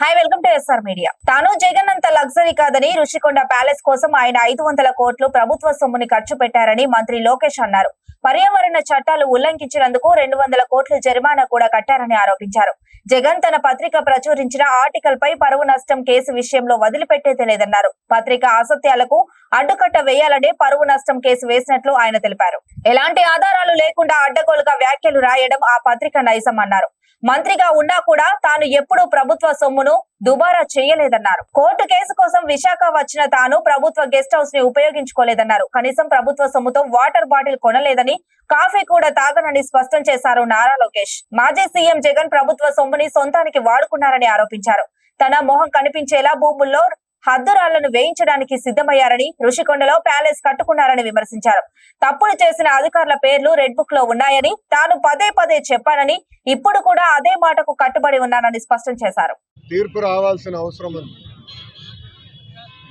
Hi welcome to SR media తాను జగన్ అంత luxury కాదని రుషికొండ ప్యాలెస్ కోసం ఆయన ఐదు వందల కోట్లు ప్రభుత్వ సొమ్ముని ఖర్చు పెట్టారని మంత్రి లోకేష్ అన్నారు. పర్యావరణ చట్టాలు ఉల్లంఘించినందుకు రెండు వందల కోట్లు జరిమానా కూడా కట్టారని ఆరోపించారు. జగన్ తన పత్రిక ప్రచురించిన ఆర్టికల్ పై పరువు నష్టం కేసు విషయంలో వదిలిపెట్టేది లేదన్నారు పత్రిక అసత్యాలకు అడ్డుకట్ట వేయాలనే పరువు నష్టం కేసు వేసినట్లు ఆయన తెలిపారు. ఎలాంటి ఆధారాలు లేకుండా అడ్డగోలుగా వ్యాఖ్యలు రాయడం ఆ పత్రిక నైజం అన్నారు మంత్రిగా ఉన్నా కూడా తాను ఎప్పుడూ ప్రభుత్వ సొమ్మును దుబారా చేయలేదన్నారు. కోర్టు కేసు కోసం విశాఖ వచ్చిన తాను ప్రభుత్వ గెస్ట్ హౌస్ని ఉపయోగించుకోలేదన్నారు. కనీసం ప్రభుత్వ సొమ్ముతో వాటర్ బాటిల్ కొనలేదని కాఫీ కూడా తాగనని స్పష్టం చేశారు నారా లోకేష్. మాజీ సీఎం జగన్ ప్రభుత్వ సొమ్ముని సొంతానికి వాడుకున్నారని ఆరోపించారు. తన మొహం కనిపించేలా భూముల్లో హద్దురాళ్ళను వేయించడానికి సిద్ధమయ్యారని ఋషికొండలో ప్యాలెస్ కట్టుకున్నారని విమర్శించారు. తప్పులు చేసిన అధికారుల పేర్లు రెడ్ బుక్లో ఉన్నాయని తాను పదే పదే చెప్పానని ఇప్పుడు కూడా అదే మాటకు కట్టుబడి ఉన్నానని స్పష్టం చేశారు. తీర్పు రావాల్సిన అవసరం ఉంది.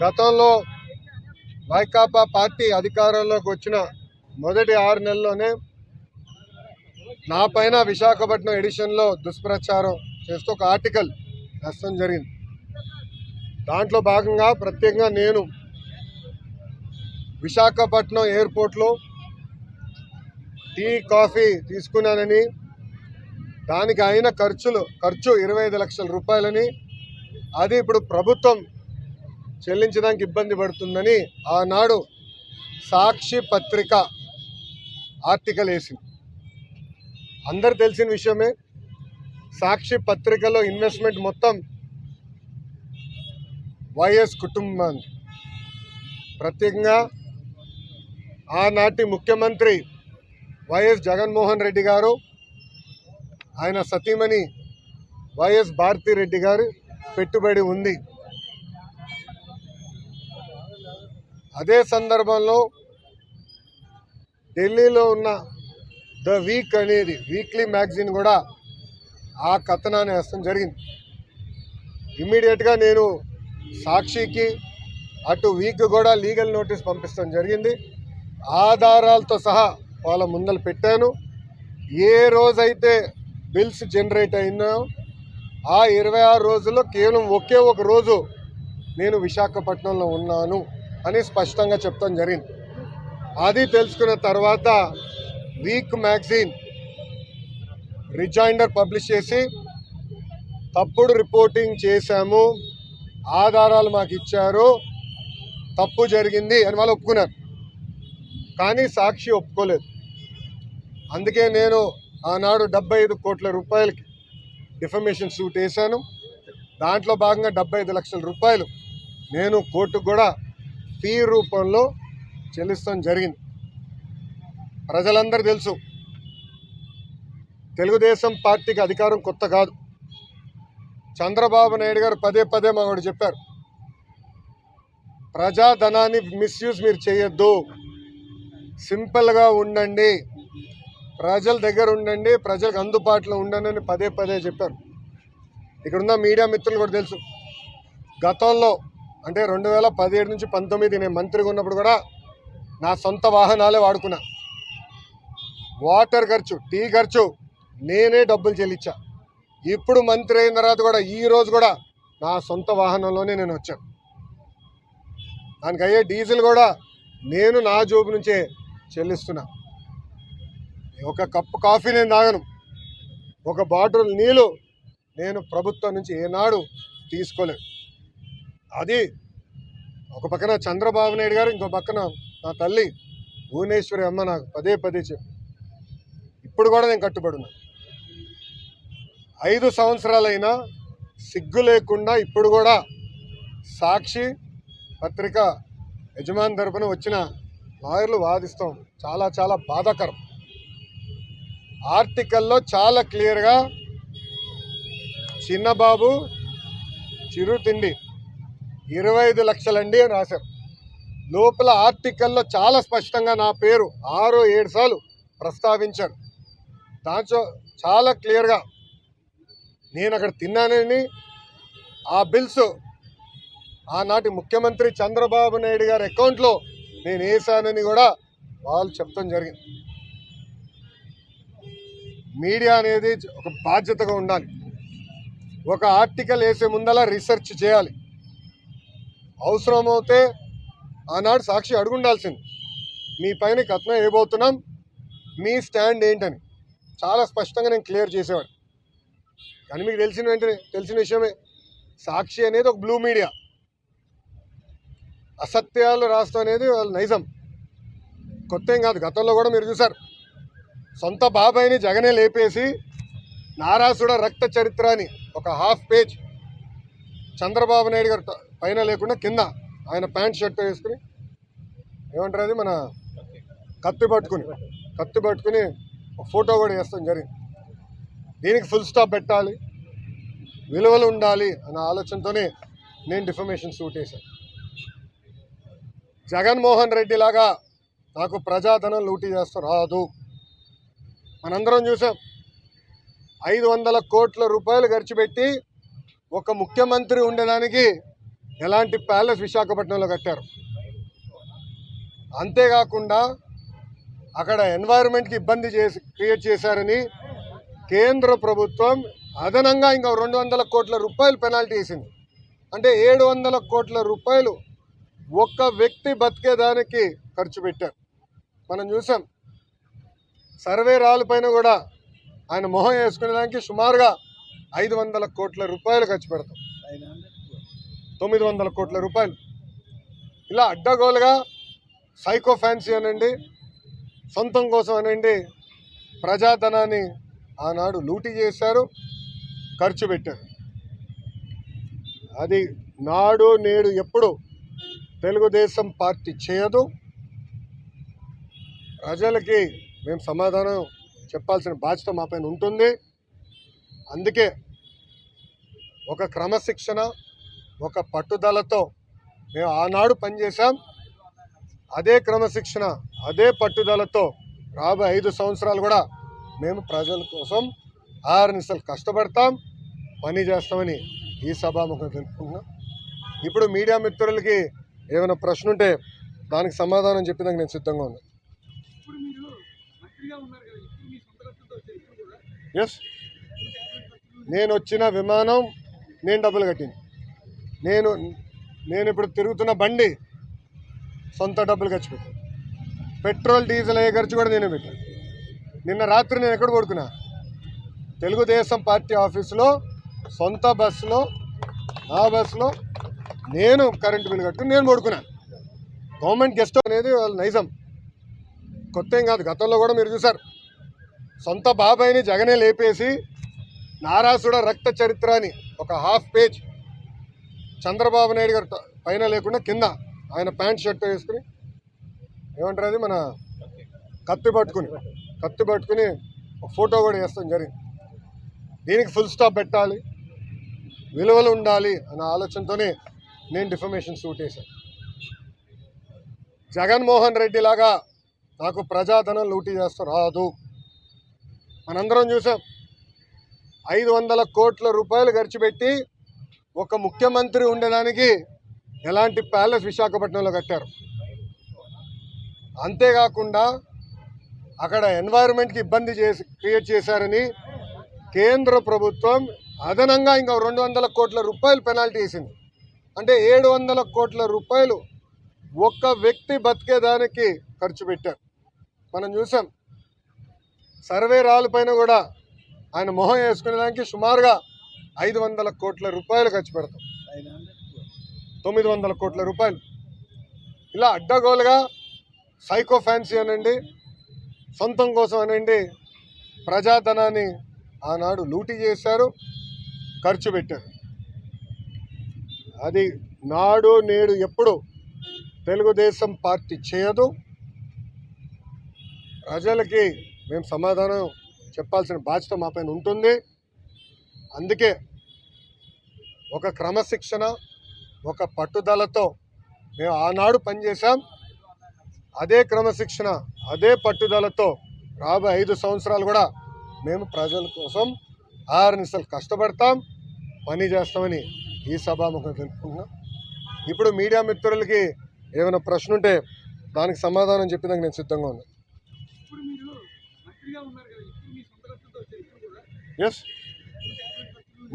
గతంలో వైకాపా పార్టీ అధికారంలోకి వచ్చిన మొదటి ఆరు నెలల్లోనే నా పైన విశాఖపట్నం ఎడిషన్లో దుష్ప్రచారం చేస్తూ ఒక ఆర్టికల్ నష్టం జరిగింది. దాంట్లో భాగంగా ప్రత్యేకంగా నేను విశాఖపట్నం ఎయిర్పోర్ట్లో టీ కాఫీ తీసుకున్నానని దానికి అయిన ఖర్చులు ఖర్చు ఇరవై ఐదు లక్షల రూపాయలని అది ఇప్పుడు ప్రభుత్వం చెల్లించడానికి ఇబ్బంది పడుతుందని ఆనాడు సాక్షి పత్రిక ఆర్టికల్ వేసింది. అందరు తెలిసిన విషయమే సాక్షి పత్రికలో ఇన్వెస్ట్మెంట్ మొత్తం వైఎస్ కుటుంబాన్ని ప్రత్యేకంగా ఆనాటి ముఖ్యమంత్రి వైఎస్ జగన్మోహన్ రెడ్డి గారు ఆయన సతీమణి వైఎస్ భారతిరెడ్డి గారు పెట్టుబడి ఉంది. అదే సందర్భంలో ఢిల్లీలో ఉన్న ద వీక్ అనేది వీక్లీ మ్యాగజైన్ కూడా ఆ కథనాన్ని వేస్తాం జరిగింది. ఇమ్మీడియట్గా నేను సాక్షికి అటు వీక్ కూడా లీగల్ నోటీస్ పంపిస్తాం జరిగింది. ఆధారాలతో సహా వాళ్ళ ముందర పెట్టాను. ఏ రోజైతే బిల్స్ జనరేట్ అయినా ఆ ఇరవై ఆరు రోజుల్లో కేవలం ఒకే ఒక రోజు నేను విశాఖపట్నంలో ఉన్నాను అని స్పష్టంగా చెప్తాం జరిగింది. అది తెలుసుకున్న తర్వాత వీక్ మ్యాగజైన్ రిజైండర్ పబ్లిష్ చేసి తప్పుడు రిపోర్టింగ్ చేశాము. ఆధారాలు మాకు ఇచ్చారు. తప్పు జరిగింది అని వాళ్ళు ఒప్పుకున్నారు. కానీ సాక్షి ఒప్పుకోలేదు. అందుకే నేను ఆనాడు డెబ్బై ఐదు కోట్ల రూపాయలకి డిఫమేషన్ సూట్ వేశాను. దాంట్లో భాగంగా డెబ్బై ఐదు లక్షల రూపాయలు నేను కోర్టుకు కూడా ఫీ రూపంలో చెల్లిస్తాం జరిగింది. ప్రజలందరూ తెలుసు. తెలుగుదేశం పార్టీకి అధికారం కొత్త కాదు. చంద్రబాబు నాయుడు గారు పదే పదే మాకు చెప్పారు. ప్రజాధనాన్ని మిస్యూజ్ మీరు చేయొద్దు. సింపుల్గా ఉండండి. ప్రజల దగ్గర ఉండండి. ప్రజలకు అందుబాటులో ఉండండి పదే పదే చెప్పారు. ఇక్కడున్న మీడియా మిత్రులు కూడా తెలుసు. గతంలో అంటే రెండు వేల పదిహేడు నుంచి పంతొమ్మిది నేను మంత్రిగా ఉన్నప్పుడు కూడా నా సొంత వాహనాలే వాడుకున్నా. వాటర్ ఖర్చు టీ ఖర్చు నేనే డబ్బులు చెల్లించా. ఇప్పుడు మంత్రి అయిన తర్వాత కూడా ఈ రోజు కూడా నా సొంత వాహనంలోనే నేను వచ్చాను. దానికి అయ్యే డీజిల్ కూడా నేను నా జోబు నుంచే చెల్లిస్తున్నా. ఒక కప్పు కాఫీ నేను తాగను. ఒక బాటిల్ నీళ్ళు నేను ప్రభుత్వం నుంచి ఏనాడు తీసుకోలేదు. అది ఒక పక్కన చంద్రబాబు నాయుడు గారు ఇంకో పక్కన నా తల్లి భువనేశ్వరి అమ్మ నాకు పదే పదే చెప్పు. ఇప్పుడు కూడా నేను కట్టుబడి ఐదు సంవత్సరాలైనా సిగ్గు లేకుండా ఇప్పుడు కూడా సాక్షి పత్రిక యజమాని తరపున వచ్చిన లాయర్లు వాదిస్తాం. చాలా చాలా బాధాకరం. ఆర్టికల్లో చాలా క్లియర్గా చిన్నబాబు చిరు తిండి ఇరవై ఐదు లక్షలండి అని రాశారు. లోపల ఆర్టికల్లో చాలా స్పష్టంగా నా పేరు ఆరు ఏడు సార్లు ప్రస్తావించారు. దాంట్లో చాలా క్లియర్గా నేను అక్కడ తిన్నానని. ఆ బిల్స్ ఆనాటి ముఖ్యమంత్రి చంద్రబాబు నాయుడు గారి అకౌంట్లో నేను వేసానని కూడా వాళ్ళు చెప్తాం జరిగింది. మీడియా అనేది ఒక బాధ్యతగా ఉండాలి. ఒక ఆర్టికల్ వేసే ముందలా రీసెర్చ్ చేయాలి. అవసరమైతే ఆనాడు సాక్షి అడుగుండాల్సింది. మీ పైన కథనం వేయబోతున్నాం. మీ స్టాండ్ ఏంటని. చాలా స్పష్టంగా నేను క్లియర్ చేసేవాడు కానీ మీకు తెలిసిన వెంటనే తెలిసిన విషయమే. సాక్షి అనేది ఒక బ్లూ మీడియా. అసత్యాలు రాష్ట్రం అనేది వాళ్ళు నైజం. కొత్త ఏం కాదు గతంలో కూడా మీరు చూసారు సొంత బాబాయిని జగనే లేపేసి నారాసుడ రక్త చరిత్ర అని ఒక హాఫ్ పేజ్ చంద్రబాబు నాయుడు గారు పైన లేకుండా కింద ఆయన ప్యాంట్ షర్ట్ వేసుకుని ఏమంటారు అది మన కత్తి పట్టుకుని కత్తి పట్టుకుని ఫోటో కూడా వేస్తాం జరిగింది. దీనికి ఫుల్ స్టాప్ పెట్టాలి. విలువలు ఉండాలి అన్న ఆలోచనతోనే నేను డిఫర్మేషన్ సూట్ వేశాను. జగన్మోహన్ రెడ్డి లాగా నాకు ప్రజాధనం లూటీ చేస్తూ రాదు. మనందరం చూసాం. ఐదు వందల కోట్ల రూపాయలు ఖర్చు పెట్టి ఒక ముఖ్యమంత్రి ఉండడానికి ఎలాంటి ప్యాలెస్ విశాఖపట్నంలో కట్టారు. అంతేకాకుండా అక్కడ ఎన్వైరన్మెంట్కి ఇబ్బంది చేసి క్రియేట్ చేశారని కేంద్ర ప్రభుత్వం అదనంగా ఇంకా రెండు వందల కోట్ల రూపాయలు పెనాల్టీ వేసింది. అంటే ఏడు వందల కోట్ల రూపాయలు ఒక్క వ్యక్తి బతికేదానికి ఖర్చు పెట్టారు. మనం చూసాం. సర్వే రాళ్ళపైన కూడా ఆయన మొహం వేసుకునేదానికి సుమారుగా ఐదు వందల కోట్ల రూపాయలు ఖర్చు పెడతాం. తొమ్మిది వందల కోట్ల రూపాయలు. ఇలా అడ్డగోలుగా సైకో ఫ్యాన్సీ అనండి సొంతం కోసం అనండి ప్రజాధనాన్ని ఆనాడు లూటీ చేశారు ఖర్చు పెట్టారు. అది నాడు నేడు ఎప్పుడు తెలుగుదేశం పార్టీ చేయదు. ప్రజలకి మేము సమాధానం చెప్పాల్సిన బాధ్యత మా పైన ఉంటుంది. అందుకే ఒక క్రమశిక్షణ ఒక పట్టుదలతో మేము ఆనాడు పనిచేశాం. అదే క్రమశిక్షణ అదే పట్టుదలతో రాబోయే ఐదు సంవత్సరాలు కూడా మేము ప్రజల కోసం ఆరునిసలు కష్టపడతాం పని చేస్తామని ఈ సభాముఖం తెలుపుకుంటున్నాం. ఇప్పుడు మీడియా మిత్రులకి ఏమైనా ప్రశ్న ఉంటే దానికి సమాధానం చెప్పేదానికి నేను సిద్ధంగా ఉన్నాను. ఎస్ నేను వచ్చిన విమానం నేను డబ్బులు కట్టింది. నేను నేను ఇప్పుడు తిరుగుతున్న బండి సొంత డబ్బులు ఖర్చు పెట్టాను. పెట్రోల్ డీజిల్ అయ్యే ఖర్చు కూడా నేనే పెట్టాను. నిన్న రాత్రి నేను ఎక్కడ కొడుకున్నా తెలుగుదేశం పార్టీ ఆఫీసులో సొంత బస్సులో నా బస్సులో నేను కరెంటు బిల్లు కట్టుకుని నేను పడుకున్నాను గవర్నమెంట్ గెస్ట్ అనేది వాళ్ళ నైజం. కొత్త ఏం కాదు గతంలో కూడా మీరు చూసారు సొంత బాబాయిని జగనే లేపేసి నారాసుడ రక్త చరిత్ర అని ఒక హాఫ్ పేజ్ చంద్రబాబు నాయుడు గారు పైన లేకుండా కింద ఆయన ప్యాంట్ షర్ట్ వేసుకుని ఏమంటారు అది మన కత్తి పట్టుకుని కత్తి పట్టుకుని ఫోటో కూడా వేస్తాం జరిగింది. దీనికి ఫుల్ స్టాప్ పెట్టాలి. విలువలు ఉండాలి అన్న ఆలోచనతోనే నేను డిఫర్మేషన్ సూట్ వేశాను. జగన్మోహన్ రెడ్డి లాగా నాకు ప్రజాధనం లూటీ చేస్తా రాదు. మనందరం చూసాం. ఐదు వందల కోట్ల రూపాయలు ఖర్చు పెట్టి ఒక ముఖ్యమంత్రి ఉండడానికి ఎలాంటి ప్యాలెస్ విశాఖపట్నంలో కట్టారు. అంతేకాకుండా అక్కడ ఎన్వైరన్మెంట్కి ఇబ్బంది చేసి క్రియేట్ చేశారని కేంద్ర ప్రభుత్వం అదనంగా ఇంకా రెండు వందల కోట్ల రూపాయలు పెనాల్టీ వేసింది. అంటే ఏడు వందల కోట్ల రూపాయలు ఒక్క వ్యక్తి బతికేదానికి ఖర్చు పెట్టారు. మనం చూసాం. సర్వే రాళ్ళపైన కూడా ఆయన మొహం వేసుకునేదానికి సుమారుగా ఐదు వందల కోట్ల రూపాయలు ఖర్చు పెడతాం. తొమ్మిది వందల కోట్ల రూపాయలు. ఇలా అడ్డగోలుగా సైకో ఫ్యాన్సీ అనండి. సొంతం కోసం అనండి ప్రజాధనాన్ని ఆనాడు లూటీ చేశారు ఖర్చు పెట్టారు. అది నాడు నేడు ఎప్పుడు తెలుగుదేశం పార్టీ చేయదు. ప్రజలకి మేము సమాధానం చెప్పాల్సిన బాధ్యత మాపైన ఉంటుంది. అందుకే ఒక క్రమశిక్షణ ఒక పట్టుదలతో మేము ఆనాడు పనిచేశాం. అదే క్రమశిక్షణ అదే పట్టుదలతో రాబోయే ఐదు సంవత్సరాలు కూడా మేము ప్రజల కోసం ఆరునిసలు కష్టపడతాం పని చేస్తామని ఈ సభాముఖం తెలుపుకుంటున్నాం. ఇప్పుడు మీడియా మిత్రులకి ఏమైనా ప్రశ్న ఉంటే దానికి సమాధానం చెప్పేదానికి నేను సిద్ధంగా ఉన్నాను. ఎస్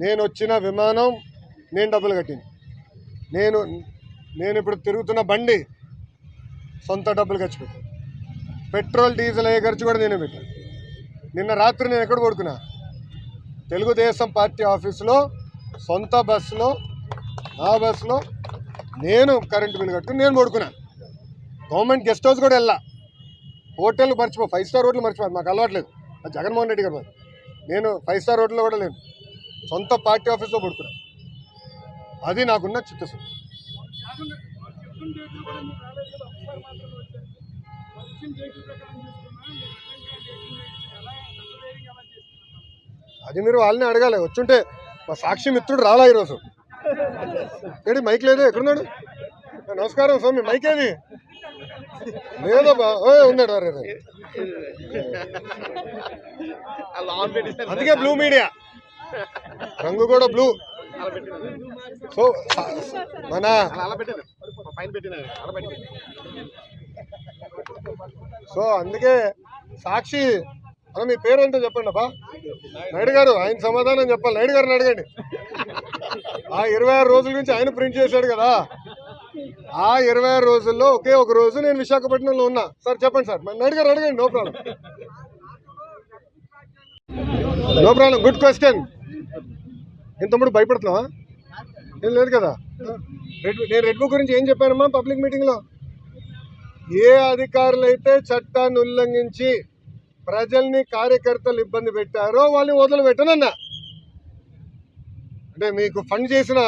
నేను వచ్చిన విమానం నేను డబ్బులు కట్టింది. నేను నేను ఇప్పుడు తిరుగుతున్న బండి సొంత డబ్బులు ఖర్చు పెట్టాను. పెట్రోల్ డీజిల్ అయ్యే ఖర్చు కూడా నేనే పెట్టాను. నిన్న రాత్రి నేను ఎక్కడ పడుకున్నా? తెలుగుదేశం పార్టీ ఆఫీసులో సొంత బస్సులో నా బస్సులో నేను కరెంటు బిల్ కట్టుకుని నేను పడుకున్నా. గవర్నమెంట్ గెస్ట్ హౌస్ కూడా వెళ్ళా. హోటల్ మర్చిపో ఫైవ్ స్టార్ హోటల్ మర్చిపో మాకు అలవాట్లేదు. అది జగన్మోహన్ రెడ్డి గారు నేను ఫైవ్ స్టార్ హోటల్లో కూడా లేను. సొంత పార్టీ ఆఫీస్లో పడుకున్నా. అది నాకున్న చిత్తశుద్ధి. డేట్లు కూడా మీరు రాలేదు కదా ఒకసారి మాత్రమే వచ్చారు. వచ్చిన డేట్ల ప్రకారం చూసుకున్నా మీరు రిటర్న్ డేట్లు ఎలా ఎంత ధైర్యం ఎలా చేస్తున్నారు అది మీరు వాళ్ళని అడగాలి. వచ్చుంటే మా సాక్షి మిత్రుడు రాలా ఈరోజు. ఏడి మైక్ లేదు? ఎక్కడున్నాడు? నమస్కారం స్వామి మైక్ ఏది? లేదబ్బా ఓ ఉన్నాడు అరే. అందుకే బ్లూ మీడియా రంగు కూడా బ్లూ సో మన సో అందుకే సాక్షి మనం మీ పేరేంటో చెప్పండి అబ్బా. నాయుడు గారు ఆయన సమాధానం చెప్పాలి. నాయుడు గారిని అడగండి. ఆ ఇరవై ఆరు రోజుల నుంచి ఆయన ప్రింట్ చేశాడు కదా. ఆ ఇరవై ఆరు రోజుల్లో ఒకే ఒక రోజు నేను విశాఖపట్నంలో ఉన్నా. సార్ చెప్పండి సార్. మరి నాయుడు గారు అడగండి no problem. No problem. Good question. నేను తమ్ముడు భయపడుతున్నావా? ఏం లేదు కదా? రెడ్ నేను రెడ్ బుక్ గురించి ఏం చెప్పానమ్మా పబ్లిక్ మీటింగ్లో ఏ అధికారులు అయితే చట్టాన్ని ఉల్లంఘించి ప్రజల్ని కార్యకర్తలు ఇబ్బంది పెట్టారో వాళ్ళని వదిలిపెట్టనన్నా. అంటే మీకు ఫండ్ చేసిన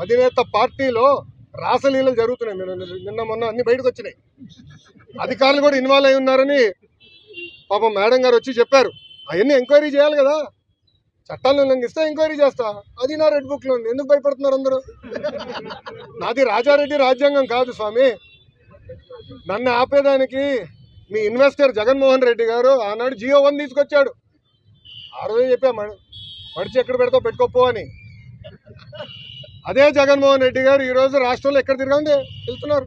అధినేత పార్టీలో రాసలీలలు జరుగుతున్నాయి. మీరు నిన్న మొన్న అన్ని బయటకు వచ్చినాయి. అధికారులు కూడా ఇన్వాల్వ్ అయి ఉన్నారని పాపం మేడం గారు వచ్చి చెప్పారు. అవన్నీ ఎంక్వైరీ చేయాలి కదా? చట్టాన్ని ఉల్లంఘిస్తే ఎంక్వైరీ చేస్తా. అది నా రెడ్ బుక్లో ఉంది. ఎందుకు భయపడుతున్నారు అందరూ? నాది రాజారెడ్డి రాజ్యాంగం కాదు స్వామి. నన్ను ఆపేదానికి మీ ఇన్వెస్టర్ జగన్మోహన్ రెడ్డి గారు ఆనాడు జియో వన్ తీసుకొచ్చాడు. ఆ రోజు చెప్పా మడి మడిచి ఎక్కడ పెడతావు? పెట్టుకోపో అని. అదే జగన్మోహన్ రెడ్డి గారు ఈరోజు రాష్ట్రంలో ఎక్కడ తిరగండి వెళ్తున్నారు.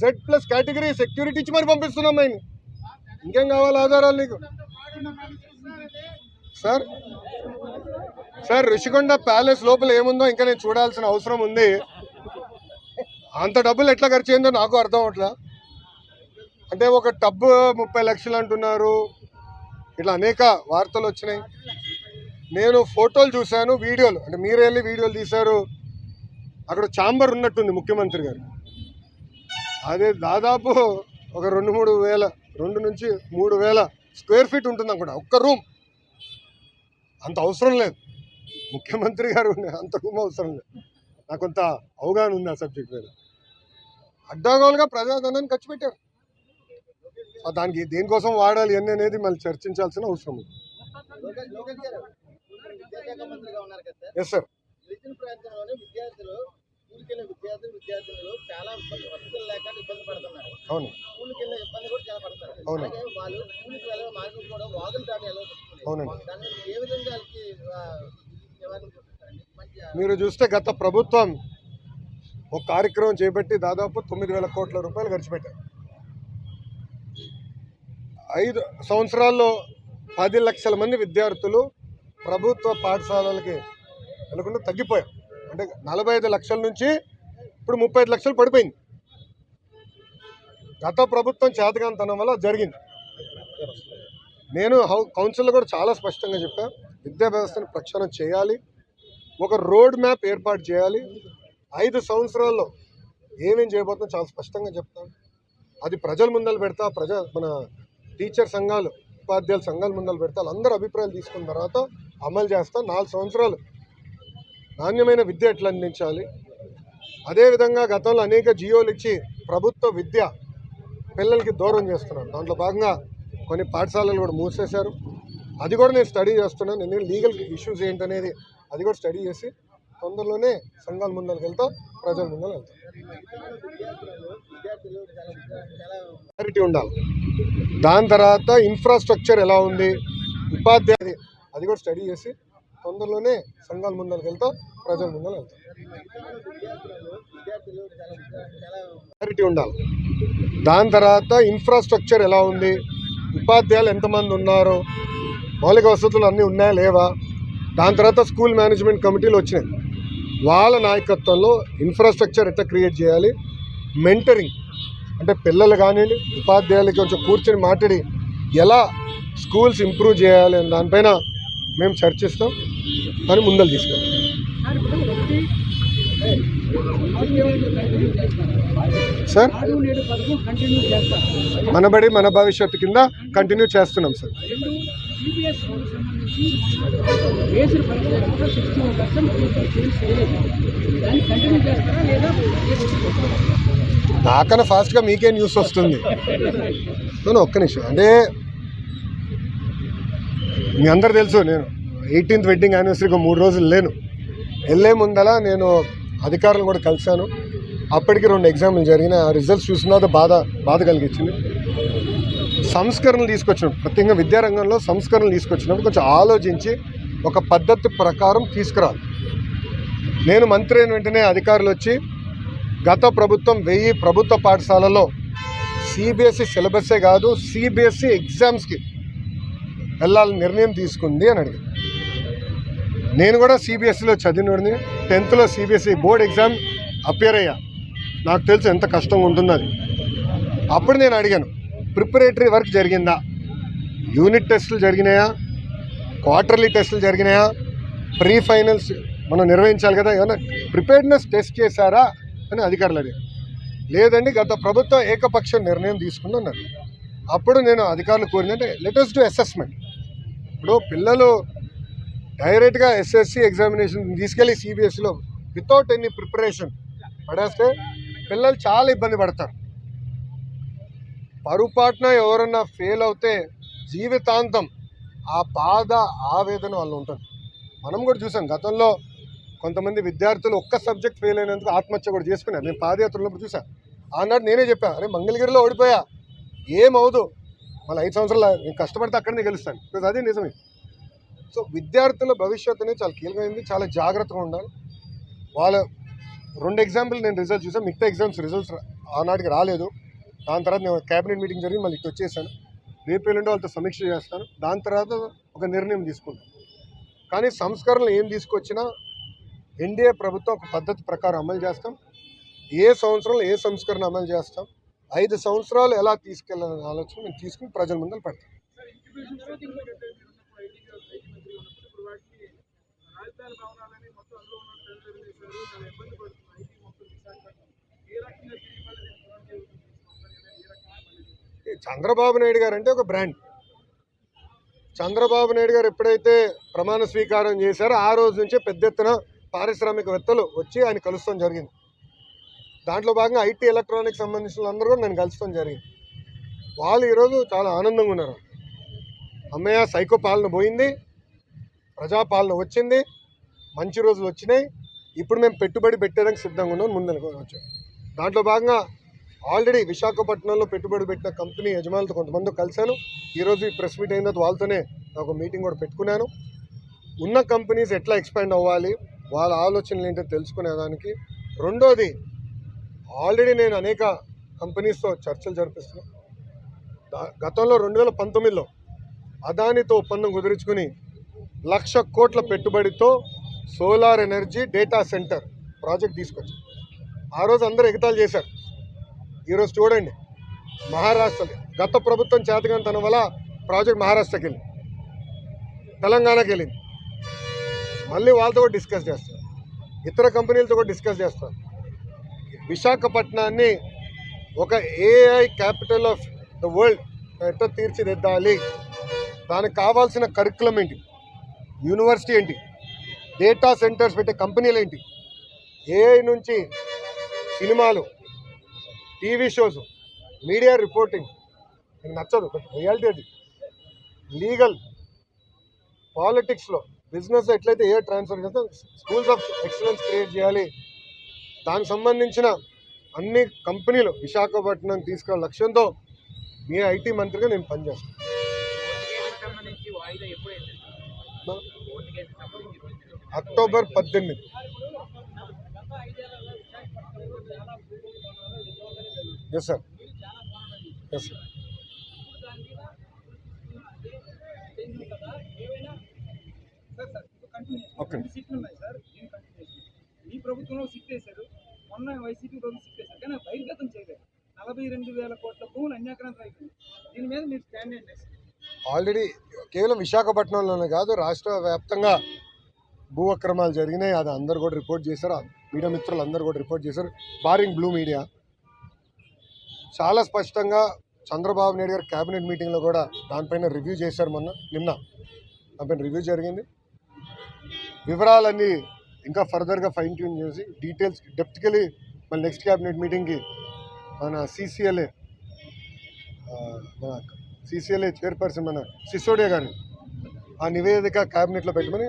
సెట్ ప్లస్ కేటగిరీ సెక్యూరిటీ ఇచ్చి మరి పంపిస్తున్నాం ఆయన ఇంకేం కావాలి? ఆధారాలు నీకు. సార్ సార్ ఋషికొండ ప్యాలెస్ లోపల ఏముందో ఇంకా నేను చూడాల్సిన అవసరం ఉంది. అంత డబ్బులు ఎట్లా ఖర్చు అయిందో నాకు అర్థం అవట్లా. అంటే ఒక టబ్ ముప్పై లక్షలు అంటున్నారు. ఇట్లా అనేక వార్తలు వచ్చినాయి. నేను ఫోటోలు చూశాను వీడియోలు. అంటే మీరు వెళ్ళి వీడియోలు తీశారు. అక్కడ చాంబర్ ఉన్నట్టుంది ముఖ్యమంత్రి గారు. అదే దాదాపు ఒక రెండు మూడు వేల రెండు నుంచి మూడు వేల స్క్వేర్ ఫీట్ ఉంటుంది అనుకుంటా ఒక్క రూమ్. అంత అవసరం లేదు. ముఖ్యమంత్రి గారు అంత రూమ్ అవసరం లేదు. నాకు కొంత అవగాహన ఉంది ఆ సబ్జెక్ట్ మీద. అడ్డాగోలుగా ప్రజాధనాన్ని ఖర్చు పెట్టారు. దానికి దేనికోసం వాడాలి అని అనేది మళ్ళీ చర్చించాల్సిన అవసరం ఉంది. ఎస్ సార్ అవును. అవును. అవునండి. మీరు చూస్తే గత ప్రభుత్వం ఒక కార్యక్రమం చేపట్టి దాదాపు తొమ్మిది వేల కోట్ల రూపాయలు ఖర్చు పెట్టారు. ఐదు సంవత్సరాల్లో పది లక్షల మంది విద్యార్థులు ప్రభుత్వ పాఠశాలలకి వెళ్ళకుండా తగ్గిపోయారు. అంటే నలభై ఐదు లక్షల నుంచి ఇప్పుడు ముప్పై ఐదు లక్షలు పడిపోయింది. గత ప్రభుత్వం చేతగాంతనం వల్ల జరిగింది. నేను హౌ కౌన్సిల్లో కూడా చాలా స్పష్టంగా చెప్పా విద్యా వ్యవస్థను ప్రక్షాళన చేయాలి ఒక రోడ్ మ్యాప్ ఏర్పాటు చేయాలి ఐదు సంవత్సరాల్లో ఏమేం చేయబోతుందో చాలా స్పష్టంగా చెప్తాను అది ప్రజల ముందలు పెడతా ప్రజ మన టీచర్ సంఘాలు ఉపాధ్యాయుల సంఘాల ముందలు పెడతా అందరూ అభిప్రాయాలు తీసుకున్న తర్వాత అమలు చేస్తా. నాలుగు సంవత్సరాలు నాణ్యమైన విద్య ఎట్లా అందించాలి? అదేవిధంగా గతంలో అనేక జియోలు ఇచ్చి ప్రభుత్వ విద్య పిల్లలకి దూరం చేస్తున్నారు దాంట్లో భాగంగా కొన్ని పాఠశాలలు కూడా మూసేశారు. అది కూడా నేను స్టడీ చేస్తున్నాను. ఎందుకంటే లీగల్ ఇష్యూస్ ఏంటనేది అది కూడా స్టడీ చేసి తొందరలోనే సంఘాల ముందరకు వెళ్తా ప్రజల ముందర వెళ్తా. క్లారిటీ ఉండాలి. దాని తర్వాత ఇన్ఫ్రాస్ట్రక్చర్ ఎలా ఉంది? ఉపాధ్యాయుది అది కూడా స్టడీ చేసి తొందరలోనే సంఘాల ముందరకు వెళ్తా ప్రజల ముందర వెళ్తా. క్లారిటీ ఉండాలి. దాని తర్వాత ఇన్ఫ్రాస్ట్రక్చర్ ఎలా ఉంది? ఉపాధ్యాయులు ఎంతమంది ఉన్నారు? మౌలిక వసతులు అన్నీ ఉన్నాయా లేవా? దాని తర్వాత స్కూల్ మేనేజ్మెంట్ కమిటీలు వచ్చినాయి. వాళ్ళ నాయకత్వంలో ఇన్ఫ్రాస్ట్రక్చర్ ఎట్లా క్రియేట్ చేయాలి? మెంటరింగ్ అంటే పిల్లలు కానివ్వండి ఉపాధ్యాయులకి కొంచెం కూర్చొని మాట్లాడి ఎలా స్కూల్స్ ఇంప్రూవ్ చేయాలి అని దానిపైన మేము చర్చిస్తాం. అని ముందలు తీసుకెళ్తాం సార్? మనబడి మన భవిష్యత్తు కింద కంటిన్యూ చేస్తున్నాం సార్. నాకన్నా ఫాస్ట్గా మీకే న్యూస్ వస్తుంది. ఒక్క నిమిషం. అంటే మీ అందరు తెలుసు నేను ఎయిటీన్త్ వెడ్డింగ్ యానివర్సరీకి మూడు రోజులు లేను. వెళ్ళే ముందల నేను అధికారులను కూడా కలిశాను. అప్పటికి రెండు ఎగ్జామ్లు జరిగిన ఆ రిజల్ట్స్ చూసిన బాధ బాధ కలిగించింది. సంస్కరణలు తీసుకొచ్చినప్పుడు ప్రత్యేకంగా విద్యారంగంలో సంస్కరణలు తీసుకొచ్చినప్పుడు కొంచెం ఆలోచించి ఒక పద్ధతి ప్రకారం తీసుకురాలి. నేను మంత్రి అయిన వెంటనే అధికారులు వచ్చి గత ప్రభుత్వం వెయ్యి ప్రభుత్వ పాఠశాలలో సిబిఎస్ఈ సిలబస్సే కాదు సిబిఎస్ఈ ఎగ్జామ్స్కి వెళ్ళాలని నిర్ణయం తీసుకుంది అని అడిగాను నేను కూడా సిబిఎస్ఈలో చదివినోడిని టెన్త్లో సిబిఎస్ఈ బోర్డ్ ఎగ్జామ్ అపియర్ అయ్యా. నాకు తెలుసు ఎంత కష్టంగా ఉంటుందో అది అప్పుడు నేను అడిగాను ప్రిపరేటరీ వర్క్ జరిగిందా? యూనిట్ టెస్టులు జరిగినాయా? క్వార్టర్లీ టెస్టులు జరిగినాయా? ప్రీ ఫైనల్స్ మనం నిర్వహించాలి కదా ఏమైనా ప్రిపేర్డ్నెస్ టెస్ట్ చేశారా? అని అధికారులు అడిగారు. లేదండి గత ప్రభుత్వం ఏకపక్ష నిర్ణయం తీసుకుందన్నారు అప్పుడు నేను అధికారులు కోరిందంటే లెటెస్ట్ టు అసెస్మెంట్ ఇప్పుడు పిల్లలు డైరెక్ట్గా ఎస్ఎస్సి ఎగ్జామినేషన్ తీసుకెళ్ళి సిబిఎస్ఈలో వితౌట్ ఎనీ ప్రిపరేషన్ పడేస్తే పిల్లలు చాలా ఇబ్బంది పడతారు. పరుపాటున ఎవరన్నా ఫెయిల్ అవుతే జీవితాంతం ఆ బాధ ఆవేదన వాళ్ళు ఉంటుంది. మనం కూడా చూసాం గతంలో కొంతమంది విద్యార్థులు ఒక్క సబ్జెక్ట్ ఫెయిల్ అయినందుకు ఆత్మహత్య కూడా చేసుకున్నారు. నేను పాదయాత్రలో చూసాను ఆనాడు నేనే చెప్పాను అరే మంగళగిరిలో ఓడిపోయా ఏమవుదు మళ్ళీ ఐదు సంవత్సరాలు నేను కష్టపడితే అక్కడనే గెలుస్తాను. బికాజ్ అదే నిజమే. సో విద్యార్థుల భవిష్యత్తు అనేది చాలా కీలకమైంది చాలా జాగ్రత్తగా ఉండాలి. వాళ్ళ రెండు ఎగ్జాంపుల్ నేను రిజల్ట్ చూసాను మిగతా ఎగ్జామ్స్ రిజల్ట్స్ ఆనాటికి రాలేదు. దాని తర్వాత నేను క్యాబినెట్ మీటింగ్ జరిగింది. మళ్ళీ వచ్చేసాను. రేపు ఎల్లుండి వాళ్ళతో సమీక్ష చేస్తాను. దాని తర్వాత ఒక నిర్ణయం తీసుకుంటాను. కానీ సంస్కరణలు ఏం తీసుకొచ్చినా ఎన్డీఏ ప్రభుత్వం ఒక పద్ధతి ప్రకారం అమలు చేస్తాం. ఏ సంవత్సరంలో ఏ సంస్కరణ అమలు చేస్తాం. ఐదు సంవత్సరాలు ఎలా తీసుకెళ్ళాలనే ఆలోచన మేము తీసుకుని ప్రజల ముందర పెడతాం రాజధాని భవనాలని మొత్తం అందులో ఉన్న చంద్రబాబు నాయుడు గారు అంటే ఒక బ్రాండ్. చంద్రబాబు నాయుడు గారు ఎప్పుడైతే ప్రమాణ స్వీకారం చేశారో ఆ రోజు నుంచే పెద్ద ఎత్తున పారిశ్రామికవేత్తలు వచ్చి ఆయన కలుస్తాం జరిగింది. దాంట్లో భాగంగా ఐటీ ఎలక్ట్రానిక్ సంబంధించిన అందరూ కూడా నేను కలుస్తాం జరిగింది. వాళ్ళు ఈరోజు చాలా ఆనందంగా ఉన్నారు. అమ్మయ్య సైకో పాలన పోయింది. ప్రజాపాలన వచ్చింది. మంచి రోజులు వచ్చినాయి. ఇప్పుడు మేము పెట్టుబడి పెట్టేదానికి సిద్ధంగా ఉన్నాం ముందు వచ్చాం. దాంట్లో భాగంగా ఆల్రెడీ విశాఖపట్నంలో పెట్టుబడి పెట్టిన కంపెనీ యజమానులతో కొంతమంది కలిశాను. ఈరోజు ఈ ప్రెస్ మీట్ అయిన తర్వాత వాళ్ళతోనే నాకు మీటింగ్ కూడా పెట్టుకున్నాను. ఉన్న కంపెనీస్ ఎట్లా ఎక్స్పాండ్ అవ్వాలి? వాళ్ళ ఆలోచనలు ఏంటో తెలుసుకునేదానికి. రెండోది ఆల్రెడీ నేను అనేక కంపెనీస్తో చర్చలు జరిపిస్తున్నాను గతంలో రెండు వేల పంతొమ్మిదిలో అదానితో ఒప్పందం కుదుర్చుకుని లక్ష కోట్ల పెట్టుబడితో solar energy data centre project తీసుకొచ్చాను. ఆ రోజు అందరూ ఎగతాలు చేశారు. ఈరోజు చూడండి మహారాష్ట్ర గత ప్రభుత్వం చేతకంతనం వల్ల ప్రాజెక్ట్ మహారాష్ట్రకి వెళ్ళింది. తెలంగాణకి వెళ్ళింది. మళ్ళీ వాళ్ళతో కూడా డిస్కస్ చేస్తారు. ఇతర కంపెనీలతో కూడా డిస్కస్ చేస్తారు. విశాఖపట్నాన్ని ఒక AI capital of the world ఎట్లా తీర్చిదిద్దాలి? దానికి కావాల్సిన కరికులం ఏంటి? యూనివర్సిటీ ఏంటి? డేటా సెంటర్స్ పెట్టే కంపెనీలు ఏంటి? ఏఐ నుంచి సినిమాలు టీవీ షోస్ మీడియా రిపోర్టింగ్. మీకు నచ్చదు బట్ రియాలిటీ అది. లీగల్ పాలిటిక్స్లో బిజినెస్ ఎట్లయితే ఏ ట్రాన్స్ఫర్ చేస్తే స్కూల్స్ ఆఫ్ ఎక్సలెన్స్ క్రియేట్ చేయాలి. దానికి సంబంధించిన అన్ని కంపెనీలు విశాఖపట్నం తీసుకున్న లక్ష్యంతో మీ ఐటీ మంత్రిగా నేను పనిచేస్తాను. అక్టోబర్ పద్దెనిమిది. Yes sir yes sir okay. ఈ ప్రభుత్వంలో సిట్ వేశారు. మొన్న వైసీపీ ప్రభుత్వం సిట్ వేశారు. కానీ బహిర్గతం చేయలేదు. నలభై రెండు వేల కోట్ల భూములు అన్యాక్రాంతం అయిపోయింది. దీని మీద మీరు స్టాండ్ ఏంటి ఆల్రెడీ కేవలం విశాఖపట్నంలోనే కాదు రాష్ట్ర వ్యాప్తంగా భూ అక్రమాలు జరిగినాయి. అది అందరు కూడా రిపోర్ట్ చేశారు. మీడియా మిత్రులు అందరూ కూడా రిపోర్ట్ చేశారు. Barring blue media. చాలా స్పష్టంగా చంద్రబాబు నాయుడు గారు క్యాబినెట్ మీటింగ్లో కూడా దానిపైన రివ్యూ చేశారు మొన్న నిన్న. దానిపైన రివ్యూ జరిగింది. వివరాలన్నీ ఇంకా ఫర్దర్గా ఫైన్ ట్యూన్ చేసి డీటెయిల్స్ డెప్త్కెళ్ళి మళ్ళీ నెక్స్ట్ క్యాబినెట్ మీటింగ్కి మన సీసీఎల్ఏ మన సీసీఎల్ఏ చైర్పర్సన్ మన సిసోడియా గారిని ఆ నివేదిక క్యాబినెట్లో పెట్టమని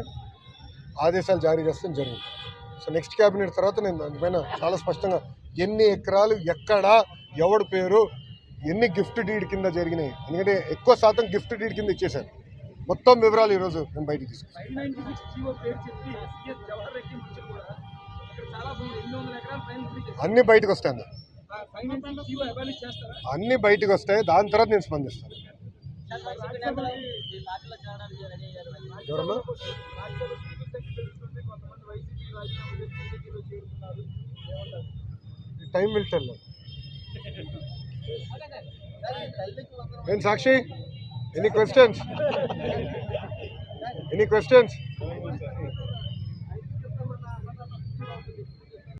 ఆదేశాలు జారీ చేస్తాం జరిగింది సో నెక్స్ట్ క్యాబినెట్ తర్వాత నేను దానిపైన చాలా స్పష్టంగా ఎన్ని ఎకరాలు ఎక్కడ ఎవడు పేరు ఎన్ని గిఫ్ట్ డీడ్ కింద జరిగినాయి. ఎందుకంటే ఎక్కువ శాతం గిఫ్ట్ డీడ్ కింద ఇచ్చేశారు. మొత్తం వివరాలు ఈరోజు నేను బయటికి చేశారు అన్నీ బయటకు వస్తాయి అన్నీ బయటకు వస్తాయి. దాని తర్వాత నేను స్పందిస్తాను. ఎవరమ్మా? టైం విల్ ఏం Sakshi? Any questions? Any questions?